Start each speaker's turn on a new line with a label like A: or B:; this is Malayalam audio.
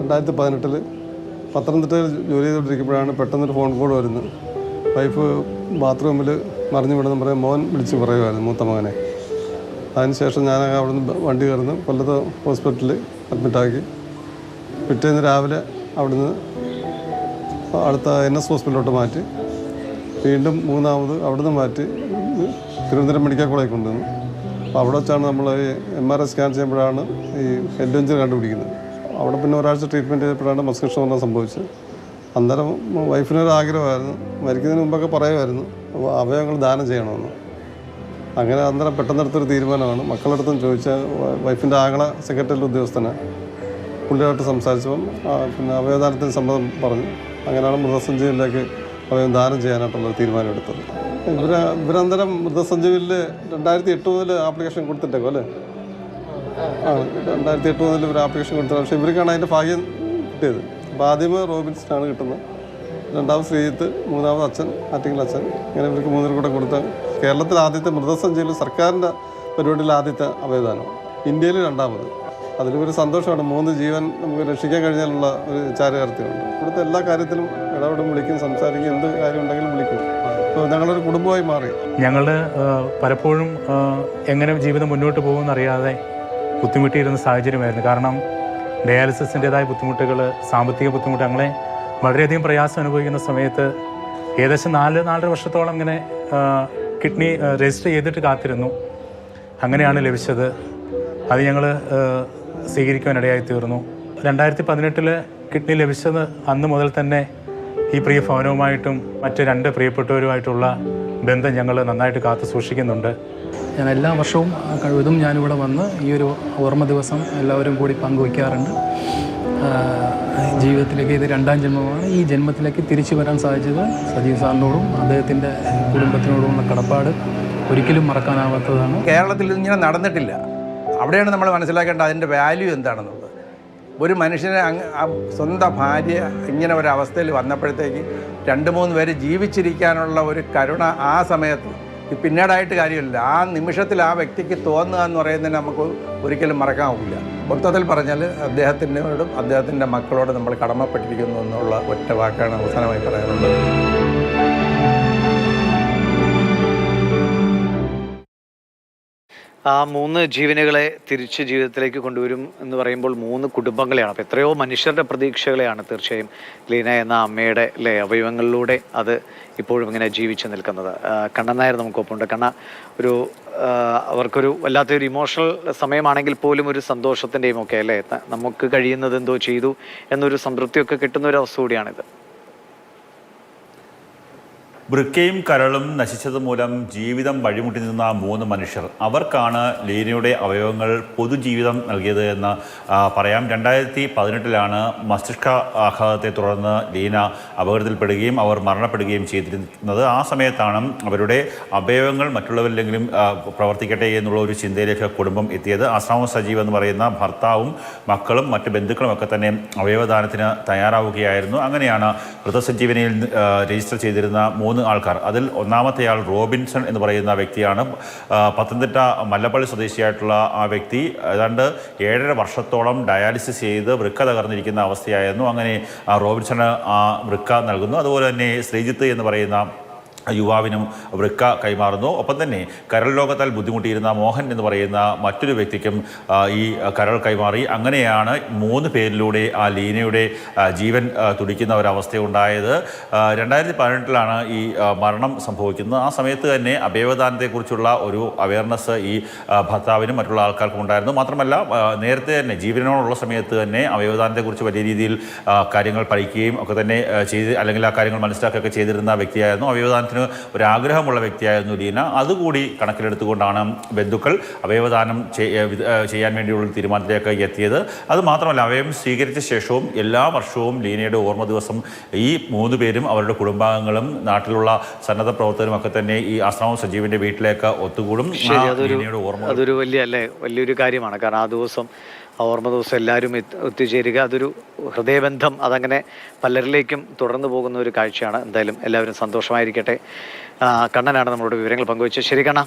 A: രണ്ടായിരത്തി പതിനെട്ടിൽ പത്തനംതിട്ടയിൽ ജോലി ചെയ്തുകൊണ്ടിരിക്കുമ്പോഴാണ് പെട്ടെന്നൊരു ഫോൺ കോൾ വരുന്നത്. വൈഫ് ബാത്റൂമിൽ മറിഞ്ഞു വിടുന്ന പറയാൻ മോൻ വിളിച്ച് പറയുമായിരുന്നു മൂത്ത മകനെ. അതിനുശേഷം ഞാൻ അവിടുന്ന് വണ്ടി കയറുന്നു. കൊല്ലത്ത് ഹോസ്പിറ്റലിൽ അഡ്മിറ്റാക്കി പിറ്റേന്ന് രാവിലെ അവിടുന്ന് അടുത്ത എൻ എസ് ഹോസ്പിറ്റലിലോട്ട് മാറ്റി. വീണ്ടും മൂന്നാമത് അവിടുന്ന് മാറ്റി. തിരുവനന്തപുരം മെഡിക്കൽ കോളേജ് കൊണ്ടുവന്നു. അപ്പോൾ അവിടെ വെച്ചാണ് നമ്മൾ എം ആർ ഐ സ്കാൻ ചെയ്യുമ്പോഴാണ് ഈ ഹെഡ് എഞ്ചിൻ കണ്ടുപിടിക്കുന്നത്. അവിടെ പിന്നെ ഒരാഴ്ച ട്രീറ്റ്മെന്റ് ചെയ്തപ്പോഴാണ് മസ്കൃഷ്ണ വന്നാൽ സംഭവിച്ചത്. അന്നേരം വൈഫിനൊരു ആഗ്രഹമായിരുന്നു. മരിക്കുന്നതിന് മുമ്പൊക്കെ പറയുമായിരുന്നു അപ്പോൾ അവയവങ്ങൾ ദാനം ചെയ്യണമെന്ന്. അങ്ങനെ അന്നേരം പെട്ടെന്നെടുത്തൊരു തീരുമാനമാണ്. മക്കളടുത്തും ചോദിച്ചാൽ വൈഫിന്റെ ആങ്ങള സെക്രട്ടറി ഉദ്യോഗസ്ഥനെ പുള്ളിയായിട്ട് സംസാരിച്ചപ്പം പിന്നെ അവയവദാനത്തിന് സമ്മതം പറഞ്ഞു. അങ്ങനെയാണ് മൃതസഞ്ജീവിലേക്ക് അവയവം ദാനം ചെയ്യാനായിട്ടുള്ള തീരുമാനം എടുത്തത് ഇവർ ഇവരന്തരം മൃതസഞ്ജീവിൽ രണ്ടായിരത്തി എട്ട് മുതൽ ആപ്ലിക്കേഷൻ കൊടുത്തിട്ടേക്കോ അല്ലേ? ആ രണ്ടായിരത്തി എട്ട് മുതൽ ഇവർ ആപ്ലിക്കേഷൻ കൊടുത്തത് പക്ഷേ ഇവർക്കാണ് അതിന്റെ ഭാഗ്യം കിട്ടിയത്. അപ്പോൾ ആദ്യമേ റോബിൻസിനാണ് കിട്ടുന്നത്. രണ്ടാമത് ശ്രീജിത്ത് മൂന്നാമത് അച്ഛൻ ആറ്റിങ്ങൽ അച്ഛൻ. ഇങ്ങനെ ഇവർക്ക് മൂന്നിൽ കൂടെ കൊടുത്ത കേരളത്തിൽ ആദ്യത്തെ മൃതസഞ്ജയിൽ സർക്കാരിന്റെ പരിപാടിയിൽ ആദ്യത്തെ അവയദാനം ഇന്ത്യയിൽ രണ്ടാമത്. അതിലൊരു സന്തോഷമാണ്. മൂന്ന് ജീവൻ നമുക്ക് രക്ഷിക്കാൻ കഴിഞ്ഞാലുള്ള ഒരു ചാരകാർത്ഥ്യമുണ്ട് ഇവിടുത്തെ എല്ലാ കാര്യത്തിലും ഇടപെടും വിളിക്കും സംസാരിക്കും എന്ത് കാര്യം ഉണ്ടെങ്കിലും വിളിക്കും. അപ്പോൾ ഞങ്ങളൊരു കുടുംബമായി മാറി.
B: ഞങ്ങൾ പലപ്പോഴും എങ്ങനെ ജീവിതം മുന്നോട്ട് പോകുമെന്ന് അറിയാതെ ബുദ്ധിമുട്ടിയിരുന്ന സാഹചര്യമായിരുന്നു. കാരണം ഡയാലിസിസിന്റെതായ ബുദ്ധിമുട്ടുകൾ സാമ്പത്തിക ബുദ്ധിമുട്ട് ഞങ്ങളെ വളരെയധികം പ്രയാസം അനുഭവിക്കുന്ന സമയത്ത് ഏകദേശം നാല് നാലര വർഷത്തോളം ഇങ്ങനെ കിഡ്നി രജിസ്റ്റർ ചെയ്തിട്ട് കാത്തിരുന്നു. അങ്ങനെയാണ് ലഭിച്ചത്. അത് ഞങ്ങൾ സ്വീകരിക്കുവാനിടയായി തീർന്നു. രണ്ടായിരത്തി പതിനെട്ടിൽ കിഡ്നി ലഭിച്ചത് അന്ന് മുതൽ തന്നെ ഈ പ്രിയ ഭവനവുമായിട്ടും മറ്റ് രണ്ട് പ്രിയപ്പെട്ടവരുമായിട്ടുള്ള ബന്ധം ഞങ്ങൾ നന്നായിട്ട് കാത്തു സൂക്ഷിക്കുന്നുണ്ട്.
C: ഞാൻ എല്ലാ വർഷവും കഴിവതും ഞാനിവിടെ വന്ന് ഈ ഒരു ഓർമ്മ ദിവസം എല്ലാവരും കൂടി പങ്കുവയ്ക്കാറുണ്ട് ജീവിതത്തിലേക്ക് ഇത് രണ്ടാം ജന്മമാണ്. ഈ ജന്മത്തിലേക്ക് തിരിച്ചു വരാൻ സാധിച്ചത് സജീവ് സാറിനോടും അദ്ദേഹത്തിന്റെ കുടുംബത്തിനോടുമുള്ള കടപ്പാട് ഒരിക്കലും മറക്കാനാവാത്തതാണ്.
D: കേരളത്തിൽ ഇങ്ങനെ നടന്നിട്ടില്ല. അവിടെയാണ് നമ്മൾ മനസ്സിലാക്കേണ്ടത് അതിന്റെ വാല്യൂ എന്താണെന്നുള്ളത്. ഒരു മനുഷ്യനെ സ്വന്തം ഭാര്യ ഇങ്ങനെ ഒരു അവസ്ഥയിൽ വന്നപ്പോഴത്തേക്ക് രണ്ട് മൂന്ന് പേര് ജീവിച്ചിരിക്കാനുള്ള ഒരു കരുണ ആ സമയത്ത് പിന്നീടായിട്ട് കാര്യമില്ല. ആ നിമിഷത്തിൽ ആ വ്യക്തിക്ക് തോന്നുക എന്ന് പറയുന്നതിന് നമുക്ക് ഒരിക്കലും മറക്കാനാവില്ല മൊത്തത്തിൽ പറഞ്ഞാൽ അദ്ദേഹത്തിനോടും അദ്ദേഹത്തിന്റെ മക്കളോടും നമ്മൾ കടമപ്പെട്ടിരിക്കുന്നു എന്നുള്ള ഒറ്റ വാക്കാണ് അവസാനമായി പറയാനുള്ളത്.
E: ആ മൂന്ന് ജീവനുകളെ തിരിച്ച് ജീവിതത്തിലേക്ക് കൊണ്ടുവരും എന്ന് പറയുമ്പോൾ മൂന്ന് കുടുംബങ്ങളെയാണ്. അപ്പോൾ എത്രയോ മനുഷ്യരുടെ പ്രതീക്ഷകളെയാണ് തീർച്ചയായും ലീന എന്ന അമ്മയുടെ അല്ലേ അവയവങ്ങളിലൂടെ അത് ഇപ്പോഴും ഇങ്ങനെ ജീവിച്ചു നിൽക്കുന്നത്. കണ്ണൻ നായർ നമുക്കൊപ്പമുണ്ട് കണ്ണ ഒരു അവർക്കൊരു വല്ലാത്തൊരു ഇമോഷണൽ സമയമാണെങ്കിൽ പോലും ഒരു സന്തോഷത്തിന്റെയും ഒക്കെ അല്ലേ? നമുക്ക് കഴിയുന്നത് എന്തോ ചെയ്തു എന്നൊരു സംതൃപ്തിയൊക്കെ കിട്ടുന്ന ഒരു അവസ്ഥ കൂടിയാണിത്.
F: വൃക്കയും കരളും നശിച്ചത് മൂലം ജീവിതം വഴിമുട്ടി നിന്ന മൂന്ന് മനുഷ്യർ. അവർക്കാണ് ലീനയുടെ അവയവങ്ങൾ പൊതുജീവിതം നൽകിയത് എന്ന് പറയാം. രണ്ടായിരത്തി പതിനെട്ടിലാണ് മസ്തിഷ്ക ആഘാതത്തെ തുടർന്ന് ലീന അപകടത്തിൽപ്പെടുകയും അവർ മരണപ്പെടുകയും ചെയ്തിരുന്നത്. ആ സമയത്താണ് അവരുടെ അവയവങ്ങൾ മറ്റുള്ളവരിലെങ്കിലും പ്രവർത്തിക്കട്ടെ എന്നുള്ള ഒരു ചിന്തയിലേക്ക് കുടുംബം എത്തിയത്. അസാമ സജീവ് എന്ന് പറയുന്ന ഭർത്താവും മക്കളും മറ്റ് ബന്ധുക്കളും ഒക്കെ തന്നെ അവയവദാനത്തിന് തയ്യാറാവുകയായിരുന്നു. അങ്ങനെയാണ് മൃതസഞ്ജീവനിയിൽ രജിസ്റ്റർ ചെയ്തിരുന്ന മൂന്ന് ആൾക്കാർ. അതിൽ ഒന്നാമത്തെ ആൾ റോബിൻസൺ എന്ന് പറയുന്ന വ്യക്തിയാണ്. പത്തനംതിട്ട മല്ലപ്പള്ളി സ്വദേശിയായിട്ടുള്ള ആ വ്യക്തി. ഏതാണ്ട് ഏഴര വർഷത്തോളം ഡയാലിസിസ് ചെയ്ത് വൃക്ക തകർന്നിരിക്കുന്ന അവസ്ഥയായിരുന്നു. അങ്ങനെ ആ റോബിൻസണ് ആ വൃക്ക നൽകുന്നു. അതുപോലെ തന്നെ ശ്രീജിത്ത് എന്ന് പറയുന്ന യുവാവിനും വൃക്ക കൈമാറുന്നു. ഒപ്പം തന്നെ കരൾ രോഗത്താൽ ബുദ്ധിമുട്ടിയിരുന്ന മോഹൻ എന്ന് പറയുന്ന മറ്റൊരു വ്യക്തിക്കും ഈ കരൾ കൈമാറി. അങ്ങനെയാണ് മൂന്ന് പേരിലൂടെ ആ ലീനയുടെ ജീവൻ തുടിക്കുന്ന ഒരവസ്ഥയുണ്ടായത്. ഉണ്ടായത് രണ്ടായിരത്തി പതിനെട്ടിലാണ് ഈ മരണം സംഭവിക്കുന്നത്. ആ സമയത്ത് തന്നെ അവയവദാനത്തെക്കുറിച്ചുള്ള ഒരു അവയർനെസ് ഈ ഭർത്താവിനും മറ്റുള്ള ആൾക്കാർക്കും ഉണ്ടായിരുന്നു. മാത്രമല്ല നേരത്തെ തന്നെ ജീവനോടുള്ള സമയത്ത് തന്നെ അവയവദാനത്തെക്കുറിച്ച് വലിയ രീതിയിൽ കാര്യങ്ങൾ പഠിക്കുകയും ഒക്കെ തന്നെ ചെയ്ത് അല്ലെങ്കിൽ ആ കാര്യങ്ങൾ മനസ്സിലാക്കുകയൊക്കെ ചെയ്തിരുന്ന വ്യക്തിയായിരുന്നു അവയവദാനത്തിന് ഒരാഗ്രഹമുള്ള വ്യക്തിയായിരുന്നു ലീന. അതുകൂടി കണക്കിലെടുത്തുകൊണ്ടാണ് ബന്ധുക്കൾ അവയവദാനം ചെയ്യാൻ വേണ്ടിയുള്ള തീരുമാനത്തിലേക്ക് എത്തിയത്. അത് മാത്രമല്ല അവയവം സ്വീകരിച്ച ശേഷവും എല്ലാ വർഷവും ലീനയുടെ ഓർമ്മ ദിവസം ഈ മൂന്ന് പേരും അവരുടെ കുടുംബാംഗങ്ങളും നാട്ടിലുള്ള സന്നദ്ധ പ്രവർത്തകരും ഒക്കെ തന്നെ ഈ ആശ്രമം സജീവിന്റെ വീട്ടിലേക്ക് ഒത്തുകൂടും.
E: അതൊരു വലിയ അല്ലേ വലിയൊരു കാര്യമാണ്. കാരണം ആ ദിവസം ഓർമ്മ ദിവസം എല്ലാവരും ഒത്തുചേരുക. അതൊരു ഹൃദയബന്ധം. അതങ്ങനെ പലരിലേക്കും തുടർന്നു പോകുന്ന ഒരു കാഴ്ചയാണ്. എന്തായാലും എല്ലാവരും സന്തോഷമായിരിക്കട്ടെ. കണ്ണനാണ് നമ്മളോട് വിവരങ്ങൾ പങ്കുവച്ചത്. ശരി കണ്ണ.